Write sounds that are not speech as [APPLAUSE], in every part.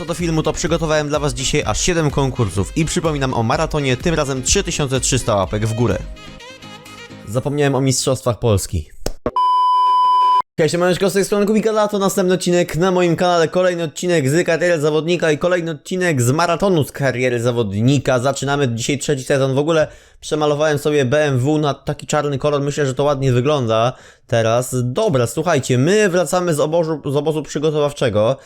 Co do filmu, to przygotowałem dla Was dzisiaj aż 7 konkursów i przypominam o maratonie, tym razem 3300 łapek w górę. Zapomniałem o Mistrzostwach Polski. Cześć, siemaneczko, z tej strony Kubika, to następny odcinek na moim kanale, kolejny odcinek z kariery zawodnika i kolejny odcinek z maratonu z kariery zawodnika. Zaczynamy dzisiaj trzeci sezon, w ogóle przemalowałem sobie BMW na taki czarny kolor, myślę, że to ładnie wygląda teraz. Dobra, słuchajcie, my wracamy z obozu, z obozu przygotowawczego.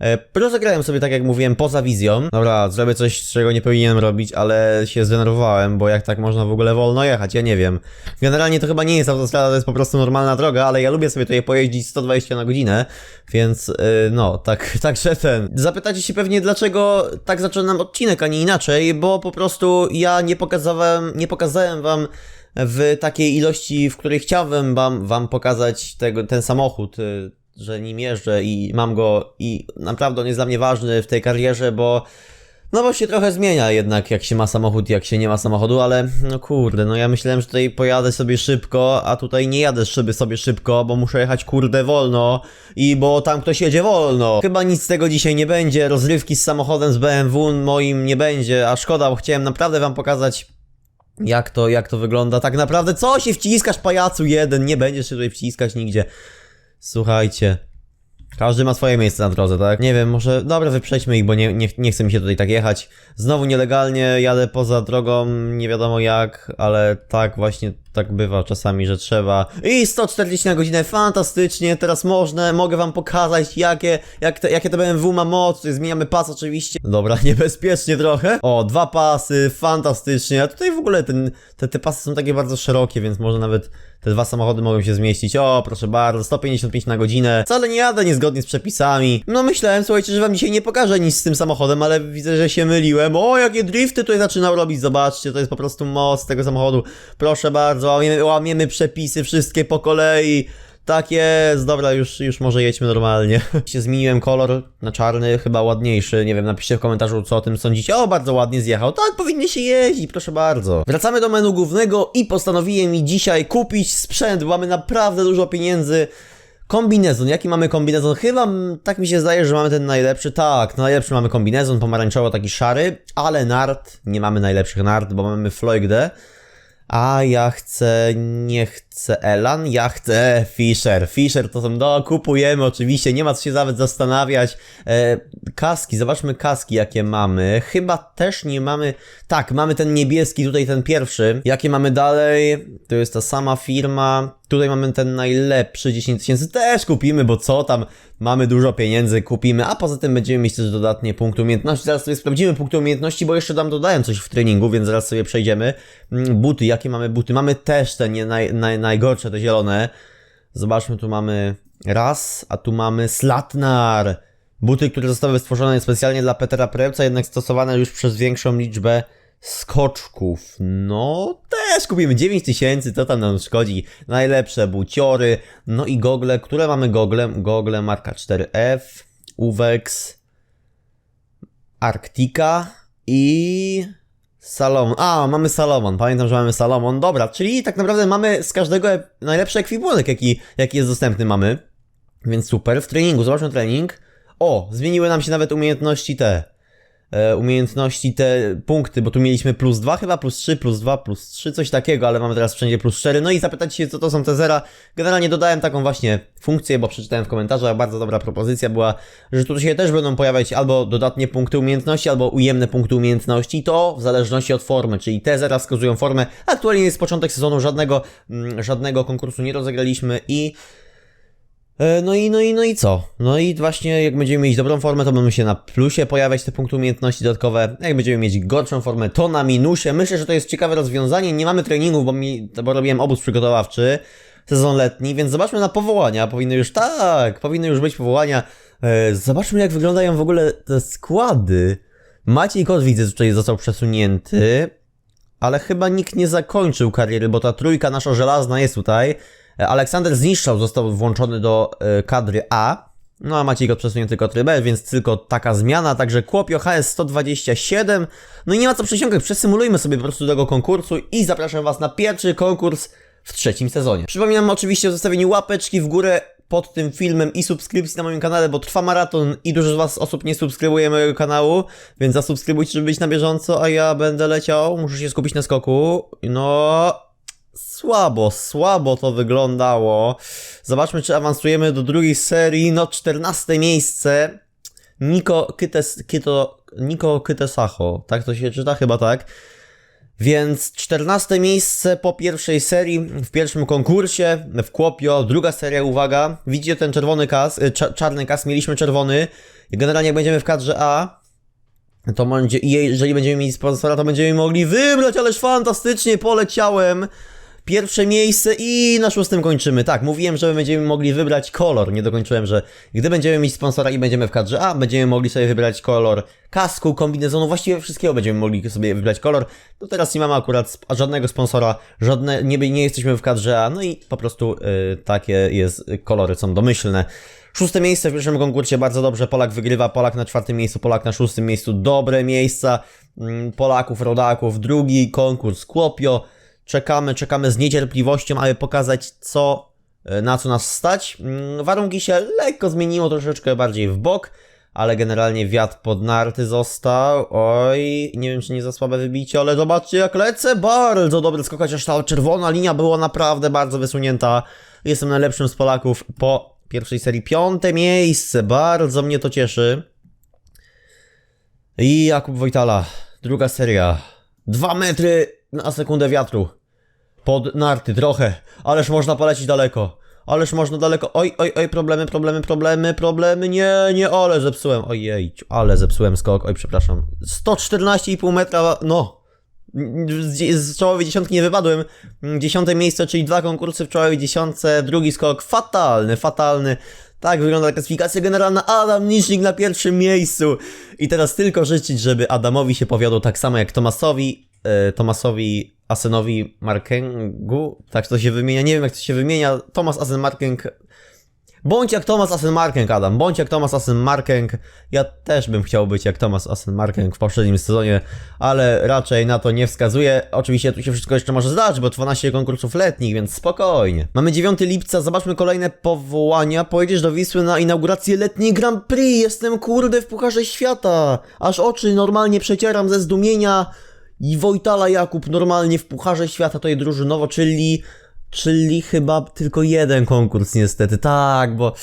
E, Rozegrałem sobie, tak jak mówiłem, poza wizją. Dobra, zrobię coś, czego nie powinienem robić, ale się zdenerwowałem, bo jak tak można w ogóle wolno jechać, ja nie wiem. Generalnie to chyba nie jest autostrada, to jest po prostu normalna droga, ale ja lubię sobie tutaj pojeździć 120 na godzinę, więc yy, no, tak, [LAUGHS] także ten. Zapytacie się pewnie, dlaczego tak zaczynam odcinek, a nie inaczej, bo po prostu ja nie pokazałem, nie pokazałem wam w takiej ilości, w której chciałbym wam, wam pokazać tego, ten samochód, y, że nim jeżdżę i mam go i naprawdę on jest dla mnie ważny w tej karierze, bo no bo się trochę zmienia jednak jak się ma samochód, jak się nie ma samochodu, ale no kurde, no ja myślałem, że tutaj pojadę sobie szybko, a tutaj nie jadę sobie sobie szybko, bo muszę jechać kurde wolno i bo tam ktoś jedzie wolno. Chyba nic z tego dzisiaj nie będzie, rozrywki z samochodem z BMW moim nie będzie, a szkoda, bo chciałem naprawdę wam pokazać jak to, jak to wygląda tak naprawdę. Co się wciskasz pajacu jeden, nie będziesz się tutaj wciskać nigdzie. Słuchajcie. Każdy ma swoje miejsce na drodze, tak? Nie wiem, może. Dobra, wyprzejdźmy ich, bo nie, nie, nie chce mi się tutaj tak jechać. Znowu nielegalnie jadę poza drogą, nie wiadomo jak, ale tak właśnie tak bywa czasami, że trzeba. I 140 na godzinę, fantastycznie, teraz można, mogę wam pokazać, jakie, jak te, jakie to BMW ma moc. Tutaj zmieniamy pas oczywiście. Dobra, [LAUGHS] niebezpiecznie trochę. O, dwa pasy, fantastycznie. A tutaj w ogóle ten, te, te pasy są takie bardzo szerokie, więc może nawet te dwa samochody mogą się zmieścić. O, proszę bardzo, 155 na godzinę. Wcale nie jadę niezgodnie z przepisami. No myślałem, słuchajcie, że wam dzisiaj nie pokażę nic z tym samochodem, ale widzę, że się myliłem. O, jakie drifty tutaj zaczynał robić, zobaczcie, to jest po prostu moc tego samochodu. Proszę bardzo, łamiemy, łamiemy przepisy wszystkie po kolei. Tak jest, dobra, już, już może jedźmy normalnie. [LAUGHS] się zmieniłem kolor na czarny, chyba ładniejszy. Nie wiem, napiszcie w komentarzu, co o tym sądzicie. O, bardzo ładnie zjechał. Tak, powinny się jeździć, proszę bardzo. Wracamy do menu głównego i postanowiłem mi dzisiaj kupić sprzęt, mamy naprawdę dużo pieniędzy. Kombinezon, jaki mamy kombinezon? Chyba tak mi się zdaje, że mamy ten najlepszy. Tak, najlepszy mamy kombinezon, pomarańczowo taki szary, ale nart, nie mamy najlepszych nart, bo mamy Floygdę. A ja chcę, nie chcę Elan, ja chcę Fisher. Fisher to są, no kupujemy oczywiście, nie ma co się nawet zastanawiać. E, kaski, zobaczmy kaski jakie mamy. Chyba też nie mamy, tak, mamy ten niebieski, tutaj ten pierwszy. Jakie mamy dalej? To jest ta sama firma. Tutaj mamy ten najlepszy, 10 tysięcy też kupimy, bo co tam, mamy dużo pieniędzy, kupimy, a poza tym będziemy mieć też dodatnie punkty umiejętności. Zaraz sobie sprawdzimy punkty umiejętności, bo jeszcze tam dodałem coś w treningu, więc zaraz sobie przejdziemy. Mm, Buty, jakie mamy buty? Mamy też te nie, naj, naj, najgorsze, te zielone. Zobaczmy, tu mamy raz, a tu mamy Slatnar. Buty, które zostały stworzone specjalnie dla Petera Premca, jednak stosowane już przez większą liczbę skoczków. No, też kupimy 9000, to tam nam szkodzi. Najlepsze buciory, no i gogle, które mamy gogle? Gogle marka 4F, Uvex, Arctica i Salomon. A, mamy Salomon. Pamiętam, że mamy Salomon. Dobra, czyli tak naprawdę mamy z każdego najlepszy ekwipunek, jaki, jaki jest dostępny mamy. Więc super. W treningu, zobaczmy trening. O, zmieniły nam się nawet umiejętności te. E, umiejętności te punkty, bo tu mieliśmy plus 2 chyba, plus 3, plus 2, plus 3, coś takiego, ale mamy teraz wszędzie plus 4. No i zapytać się, co to są te zera. Generalnie dodałem taką właśnie funkcję, bo przeczytałem w komentarzach, bardzo dobra propozycja była, że tu się też będą pojawiać albo dodatnie punkty umiejętności, albo ujemne punkty umiejętności, to w zależności od formy, czyli te zera wskazują formę. Aktualnie jest początek sezonu, żadnego, mm, żadnego konkursu nie rozegraliśmy i No i, no i, no i co? No i właśnie jak będziemy mieć dobrą formę, to będą się na plusie pojawiać te punkty umiejętności dodatkowe. Jak będziemy mieć gorszą formę, to na minusie. Myślę, że to jest ciekawe rozwiązanie. Nie mamy treningów, bo, mi, bo robiłem obóz przygotowawczy, sezon letni, więc zobaczmy na powołania. Powinny już, tak, powinny już być powołania. E, Zobaczmy jak wyglądają w ogóle te składy. Maciej Kot widzę, tutaj został przesunięty, ale chyba nikt nie zakończył kariery, bo ta trójka nasza żelazna jest tutaj. E, Aleksander Zniszczał został włączony do e, kadry A. No a Maciej go przesunięty kadry B, więc tylko taka zmiana. Także Kłopio HS 127. No i nie ma co przesiąkać, przesymulujmy sobie po prostu tego konkursu i zapraszam Was na pierwszy konkurs w trzecim sezonie. Przypominam oczywiście o zostawieniu łapeczki w górę, pod tym filmem i subskrypcji na moim kanale, bo trwa maraton i dużo z was osób nie subskrybuje mojego kanału, więc zasubskrybujcie, żeby być na bieżąco, a ja będę leciał, muszę się skupić na skoku. No, słabo, słabo to wyglądało. Zobaczmy, czy awansujemy do drugiej serii. No, 14 miejsce. Niko Kytes, Kyto, Niko Kytesacho, tak to się czyta? Chyba tak. Więc 14 miejsce po pierwszej serii w pierwszym konkursie w Kłopio, druga seria, uwaga, widzicie ten czerwony kas, cza- czarny kas, mieliśmy czerwony. Generalnie jak będziemy w kadrze A, to będzie, jeżeli będziemy mieli sponsora, to będziemy mogli wybrać, ależ fantastycznie, poleciałem. Pierwsze miejsce i na szóstym kończymy. Tak, mówiłem, że będziemy mogli wybrać kolor. Nie dokończyłem, że gdy będziemy mieć sponsora i będziemy w kadrze A, będziemy mogli sobie wybrać kolor kasku, kombinezonu, właściwie wszystkiego będziemy mogli sobie wybrać kolor. No teraz nie mamy akurat żadnego sponsora, żadne, nie, nie jesteśmy w kadrze A, no i po prostu y, takie jest, y, kolory są domyślne. Szóste miejsce w pierwszym konkursie, bardzo dobrze, Polak wygrywa, Polak na czwartym miejscu, Polak na szóstym miejscu, dobre miejsca mm, Polaków, rodaków, drugi konkurs Kłopio, czekamy, czekamy z niecierpliwością, aby pokazać co, e, na co nas stać. Mm, Warunki się lekko zmieniło, troszeczkę bardziej w bok, ale generalnie wiatr pod narty został. Oj, nie wiem czy nie za słabe wybicie, ale zobaczcie jak lecę, bardzo dobry skok, chociaż ta czerwona linia była naprawdę bardzo wysunięta. Jestem najlepszym z Polaków po pierwszej serii. Piąte miejsce, bardzo mnie to cieszy. I Jakub Wojtala, druga seria. Dwa metry na sekundę wiatru. Pod narty trochę, ależ można polecieć daleko. Ależ można daleko. Oj, oj, oj, problemy, problemy, problemy, problemy. Nie, nie, ale zepsułem. Ojej, ale zepsułem skok. Oj, przepraszam. 114,5 metra, no. Z, z czołowej dziesiątki nie wypadłem. Dziesiąte miejsce, czyli dwa konkursy w czołowej dziesiątce. Drugi skok fatalny, fatalny. Tak wygląda klasyfikacja generalna. Adam Nisznik na pierwszym miejscu. I teraz tylko życzyć, żeby Adamowi się powiodło tak samo jak Tomasowi. E, Tomasowi Asenowi Markengu. Tak to się wymienia. Nie wiem jak to się wymienia. Tomas Asen Markeng. Bądź jak Thomas Asen Markeng, Adam. Bądź jak Thomas Asen Markeng. Ja też bym chciał być jak Thomas Asen Markeng w poprzednim sezonie, ale raczej na to nie wskazuje. Oczywiście tu się wszystko jeszcze może zdarzyć, bo 12 konkursów letnich, więc spokojnie. Mamy 9 lipca, zobaczmy kolejne powołania. Pojedziesz do Wisły na inaugurację letniej Grand Prix. Jestem kurde w Pucharze Świata. Aż oczy normalnie przecieram ze zdumienia. I Wojtala Jakub normalnie w Pucharze Świata jest drużynowo, czyli Czyli chyba tylko jeden konkurs niestety, tak, bo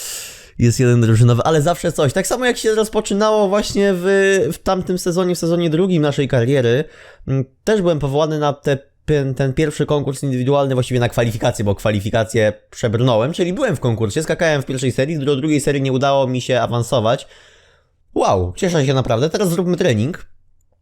jest jeden drużynowy, ale zawsze coś. Tak samo jak się rozpoczynało właśnie w, w tamtym sezonie, w sezonie drugim naszej kariery, mm, też byłem powołany na te, ten pierwszy konkurs indywidualny, właściwie na kwalifikacje, bo kwalifikacje przebrnąłem, czyli byłem w konkursie, skakałem w pierwszej serii, do drugiej serii nie udało mi się awansować. Wow, cieszę się naprawdę, teraz zróbmy trening.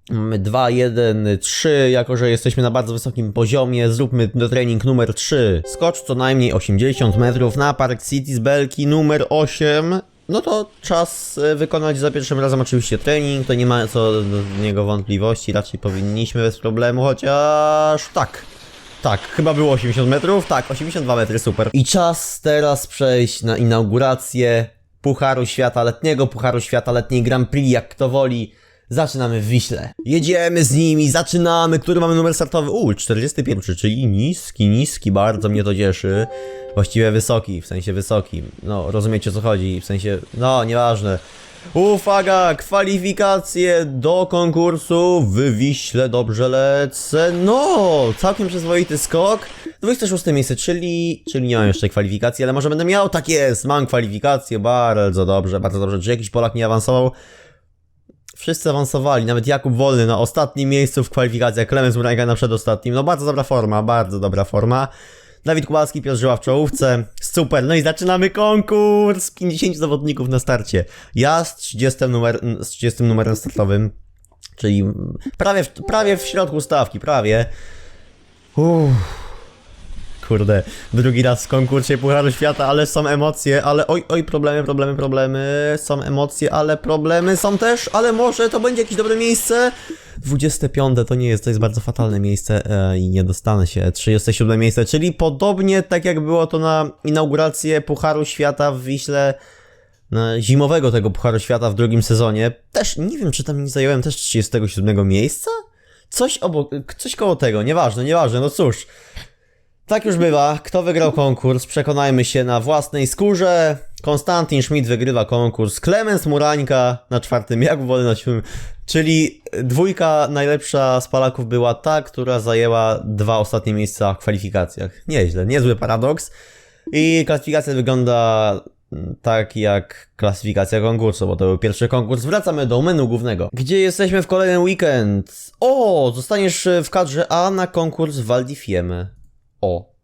Mamy 2, 1, 3, jako że jesteśmy na bardzo wysokim poziomie, zróbmy trening numer 3. Skocz co najmniej 80 metrów na Park City z belki numer 8. No to czas e, wykonać za pierwszym razem oczywiście trening, to nie ma co do niego wątpliwości, raczej powinniśmy bez problemu, chociaż tak. Tak, chyba było 80 metrów, tak, 82 metry, super. I czas teraz przejść na inaugurację Pucharu Świata Letniego, Pucharu Świata Letniej Grand Prix, jak kto woli. Zaczynamy w Wiśle. Jedziemy z nimi, zaczynamy. Który mamy numer startowy? U, 41, czyli niski, niski, bardzo mnie to cieszy. Właściwie wysoki, w sensie wysoki. No, rozumiecie o co chodzi, w sensie, no, nieważne. Uwaga, kwalifikacje do konkursu w Wiśle, dobrze lecę. No, całkiem przyzwoity skok. 26 miejsce, czyli, czyli nie mam jeszcze kwalifikacji, ale może będę miał, tak jest, mam kwalifikację, bardzo dobrze, bardzo dobrze. Czy jakiś Polak nie awansował? Wszyscy awansowali, nawet Jakub Wolny na ostatnim miejscu w kwalifikacjach, Klemens Murańka na przedostatnim. No bardzo dobra forma, bardzo dobra forma. Dawid Kowalski, Piotr Żyła w czołówce. Super, no i zaczynamy konkurs! 50 zawodników na starcie. Ja z 30, numer, z 30 numerem startowym, czyli prawie, w- prawie w środku stawki, prawie. Uff. Kurde, drugi raz w konkursie Pucharu Świata, ale są emocje, ale oj, oj, problemy, problemy, problemy, są emocje, ale problemy są też, ale może to będzie jakieś dobre miejsce. 25 to nie jest, to jest bardzo fatalne miejsce e, i nie dostanę się. 37 miejsce, czyli podobnie tak jak było to na inaugurację Pucharu Świata w Wiśle, zimowego tego Pucharu Świata w drugim sezonie. Też nie wiem, czy tam nie zająłem też 37 miejsca? Coś obok, coś koło tego, nieważne, nieważne, no cóż. Tak już bywa. Kto wygrał konkurs? Przekonajmy się na własnej skórze. Konstantin Schmidt wygrywa konkurs. Klemens Murańka na czwartym, jak wolę na siódmym. Czyli dwójka najlepsza z Polaków była ta, która zajęła dwa ostatnie miejsca w kwalifikacjach. Nieźle, niezły paradoks. I klasyfikacja wygląda tak jak klasyfikacja konkursu, bo to był pierwszy konkurs. Wracamy do menu głównego. Gdzie jesteśmy w kolejny weekend? O, zostaniesz w kadrze A na konkurs Val di Fiemme. O.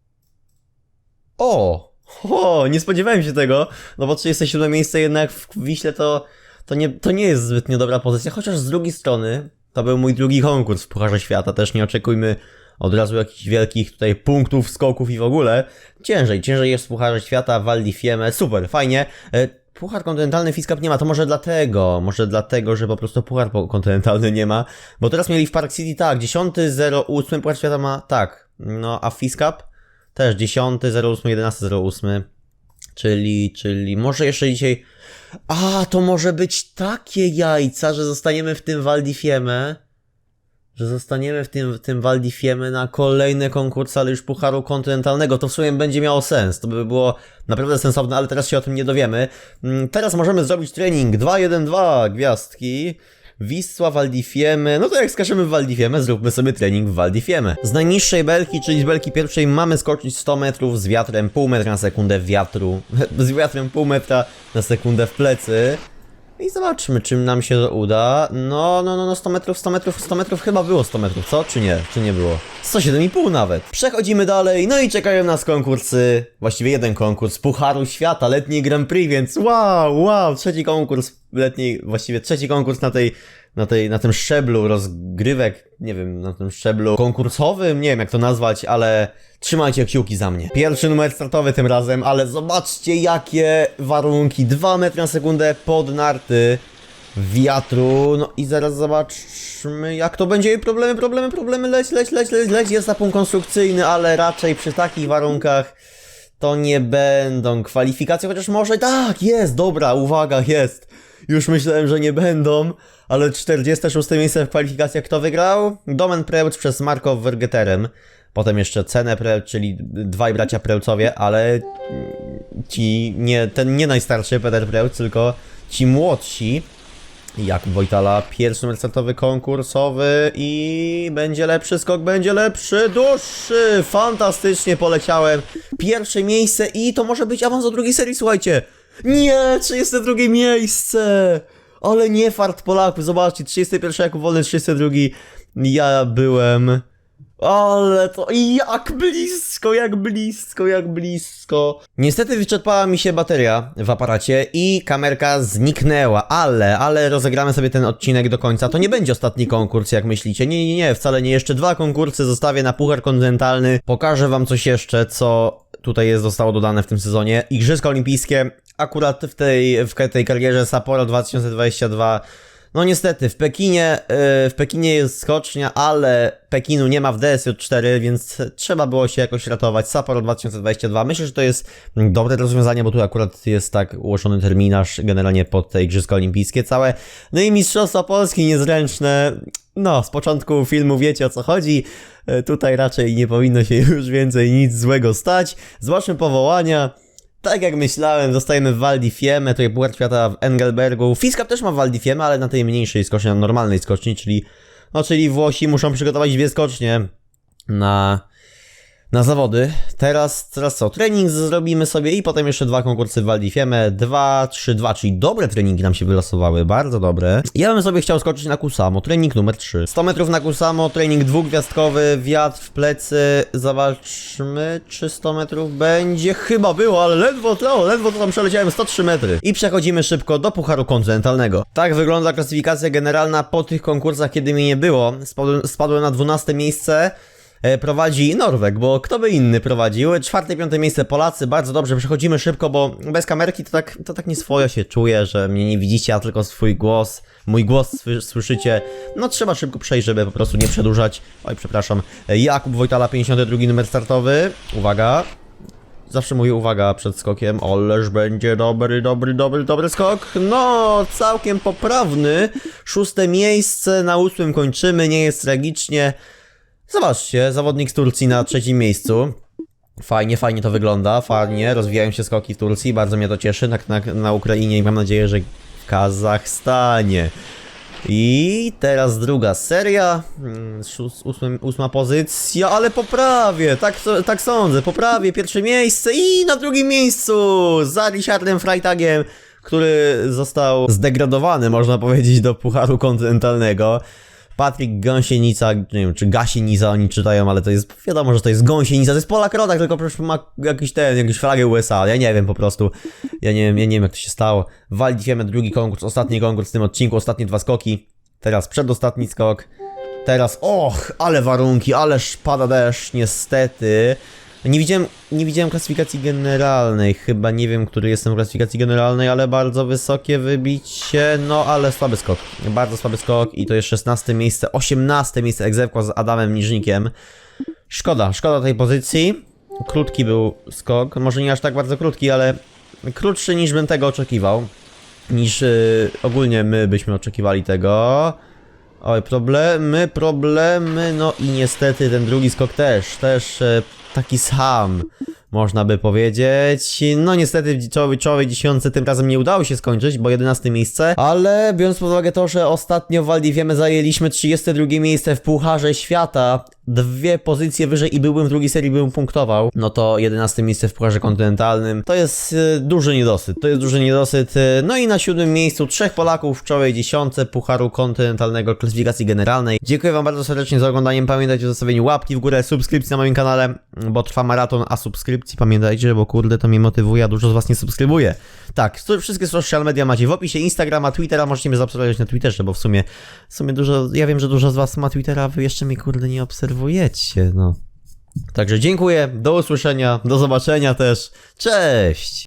O! O, nie spodziewałem się tego, no bo 37 miejsce jednak w Wiśle to, to, nie, to nie jest zbytnio dobra pozycja, chociaż z drugiej strony to był mój drugi konkurs w Pucharze Świata, też nie oczekujmy od razu jakichś wielkich tutaj punktów, skoków i w ogóle. Ciężej, ciężej jest w Pucharze Świata, Val di Fiemme, super, fajnie. E, Puchar kontynentalny Fiskap nie ma, to może dlatego, może dlatego, że po prostu puchar kontynentalny nie ma, bo teraz mieli w Park City tak, 10, 08, Puchar Świata ma tak, no a Fiskap też 10, 08, 11, 08, czyli, czyli może jeszcze dzisiaj, a to może być takie jajca, że zostaniemy w tym Val di Fiemme, że zostaniemy w tym, w tym Val di Fiemme na kolejne konkursy, ale już Pucharu Kontynentalnego. To w sumie będzie miało sens. To by było naprawdę sensowne, ale teraz się o tym nie dowiemy. Mm, Teraz możemy zrobić trening 2-1-2 gwiazdki. Wisła, Val di Fiemme. No to jak skaczemy w Val di Fiemme, zróbmy sobie trening w Val di Fiemme. Z najniższej belki, czyli z belki pierwszej, mamy skoczyć 100 metrów z wiatrem, pół metra na sekundę wiatru. [LAUGHS] z wiatrem pół metra na sekundę w plecy. I zobaczmy, czym nam się uda. No, no, no, no, 100 metrów, 100 metrów, 100 metrów, chyba było 100 metrów, co? Czy nie? Czy nie było? 107,5 nawet. Przechodzimy dalej, no i czekają nas konkursy, właściwie jeden konkurs Pucharu Świata, letni Grand Prix, więc wow, wow, trzeci konkurs letni, właściwie trzeci konkurs na tej, na tej, na tym szczeblu rozgrywek, nie wiem, na tym szczeblu konkursowym, nie wiem jak to nazwać, ale trzymajcie kciuki za mnie. Pierwszy numer startowy tym razem, ale zobaczcie jakie warunki, 2 metry na sekundę pod narty wiatru, no i zaraz zobaczmy jak to będzie, problemy, problemy, problemy, leć, leć, leć, leć, leć, jest zapłon konstrukcyjny, ale raczej przy takich warunkach to nie będą kwalifikacje, chociaż może tak, jest, dobra, uwaga, jest. Już myślałem, że nie będą, ale 46 miejsce w kwalifikacjach kto wygrał? Domen Prełcz przez Marko Wergeterem. Potem jeszcze Cenę Prełcz, czyli dwaj bracia Prełcowie, ale ci, nie, ten nie najstarszy Peter Prełcz, tylko ci młodsi. Jakub Wojtala, pierwszy numer konkursowy i będzie lepszy skok, będzie lepszy, dłuższy, fantastycznie poleciałem, pierwsze miejsce i to może być awans do drugiej serii, słuchajcie, nie, 32 miejsce, ale nie fart Polaków, zobaczcie, 31 Jakub Wolny, 32 ja byłem, ale to jak blisko, jak blisko, jak blisko. Niestety wyczerpała mi się bateria w aparacie i kamerka zniknęła, ale, ale rozegramy sobie ten odcinek do końca. To nie będzie ostatni konkurs, jak myślicie. Nie, nie, nie, wcale nie. Jeszcze dwa konkursy zostawię na Puchar Kontynentalny. Pokażę wam coś jeszcze, co tutaj jest zostało dodane w tym sezonie. Igrzyska Olimpijskie, akurat w tej, w tej karierze Sapporo 2022 no niestety, w Pekinie, yy, w Pekinie jest skocznia, ale Pekinu nie ma w DSJ4, więc trzeba było się jakoś ratować. Sapporo 2022. Myślę, że to jest dobre rozwiązanie, bo tu akurat jest tak ułożony terminarz generalnie pod te Igrzyska Olimpijskie całe. No i Mistrzostwa Polski niezręczne. No, z początku filmu wiecie o co chodzi. Yy, Tutaj raczej nie powinno się już więcej nic złego stać. Zobaczmy powołania. Tak jak myślałem, zostajemy w Val di Fiemme, to jest Puchar Świata w Engelbergu. Fiskap też ma w Val di Fiemme, ale na tej mniejszej skoczni, na normalnej skoczni, czyli, no, czyli Włosi muszą przygotować dwie skocznie na, na zawody. Teraz, teraz co? Trening zrobimy sobie i potem jeszcze dwa konkursy w Val di Fiemme. 2, 3, 2, czyli dobre treningi nam się wylosowały, bardzo dobre. Ja bym sobie chciał skoczyć na Kusamo, trening numer 3. 100 metrów na Kusamo, trening dwugwiazdkowy, wiatr w plecy. Zobaczmy, czy 100 metrów będzie. Chyba było, ale ledwo to, ledwo to tam przeleciałem 103 metry. I przechodzimy szybko do Pucharu Kontynentalnego. Tak wygląda klasyfikacja generalna po tych konkursach, kiedy mnie nie było. Spadłem, spadłem na 12 miejsce prowadzi Norweg, bo kto by inny prowadził? Czwarte, piąte miejsce Polacy, bardzo dobrze, przechodzimy szybko, bo bez kamerki to tak, to tak nieswojo się czuję, że mnie nie widzicie, a tylko swój głos, mój głos sły- słyszycie. No trzeba szybko przejść, żeby po prostu nie przedłużać. Oj, przepraszam. E, Jakub Wojtala, 52 numer startowy. Uwaga. Zawsze mówię uwaga przed skokiem, oleż będzie dobry, dobry, dobry, dobry skok. No, całkiem poprawny. Szóste miejsce, na ósmym kończymy, nie jest tragicznie. Zobaczcie, zawodnik z Turcji na trzecim miejscu. Fajnie, fajnie to wygląda, fajnie, rozwijają się skoki w Turcji, bardzo mnie to cieszy, na, na, na Ukrainie i mam nadzieję, że w Kazachstanie. I teraz druga seria, mm, ósmy, ósma pozycja, ale poprawię, tak, tak sądzę, poprawię pierwsze miejsce i na drugim miejscu za Richardem Freitagiem, który został zdegradowany, można powiedzieć, do Pucharu Kontynentalnego. Patryk Gąsienica, nie wiem czy Gasienica oni czytają, ale to jest, wiadomo, że to jest Gąsienica, to jest Polak Rodak, tylko ma jakiś ten, jakąś flagę USA, ja nie wiem po prostu, ja nie wiem, ja nie wiem jak to się stało. Waldziemy drugi konkurs, ostatni konkurs w tym odcinku, ostatnie dwa skoki, teraz przedostatni skok, teraz, och, ale warunki, ależ pada deszcz, niestety. Nie widziałem, nie widziałem klasyfikacji generalnej, chyba nie wiem, który jestem w klasyfikacji generalnej, ale bardzo wysokie wybicie, no ale słaby skok, bardzo słaby skok i to jest 16 miejsce, 18 miejsce egzekwo z Adamem Niżnikiem. Szkoda, szkoda tej pozycji. Krótki był skok, może nie aż tak bardzo krótki, ale krótszy niż bym tego oczekiwał. Niż y, ogólnie my byśmy oczekiwali tego. Oj, problemy, problemy, no i niestety ten drugi skok też, też e, taki sam, można by powiedzieć. No niestety w czołowej dziesiątce tym razem nie udało się skończyć, bo 11 miejsce, ale biorąc pod uwagę to, że ostatnio w Waldiwiemy zajęliśmy 32 miejsce w Pucharze Świata, dwie pozycje wyżej i byłbym w drugiej serii, bym punktował, no to 11 miejsce w Pucharze Kontynentalnym to jest e, duży niedosyt, to jest duży niedosyt. e, No i na siódmym miejscu trzech Polaków w czołowej dziesiątce Pucharu Kontynentalnego klasyfikacji generalnej. Dziękuję wam bardzo serdecznie za oglądanie, pamiętajcie o zostawieniu łapki w górę, subskrypcji na moim kanale, bo trwa maraton, a subskrypcji pamiętajcie, bo kurde to mnie motywuje, a dużo z was nie subskrybuje. Tak, wszystkie social media macie w opisie, Instagrama, Twittera, możecie mnie zaobserwować na Twitterze, bo w sumie, w sumie dużo, ja wiem, że dużo z was ma Twittera, wy jeszcze mnie kurde nie obserwujecie, no. Także dziękuję, do usłyszenia, do zobaczenia też, cześć!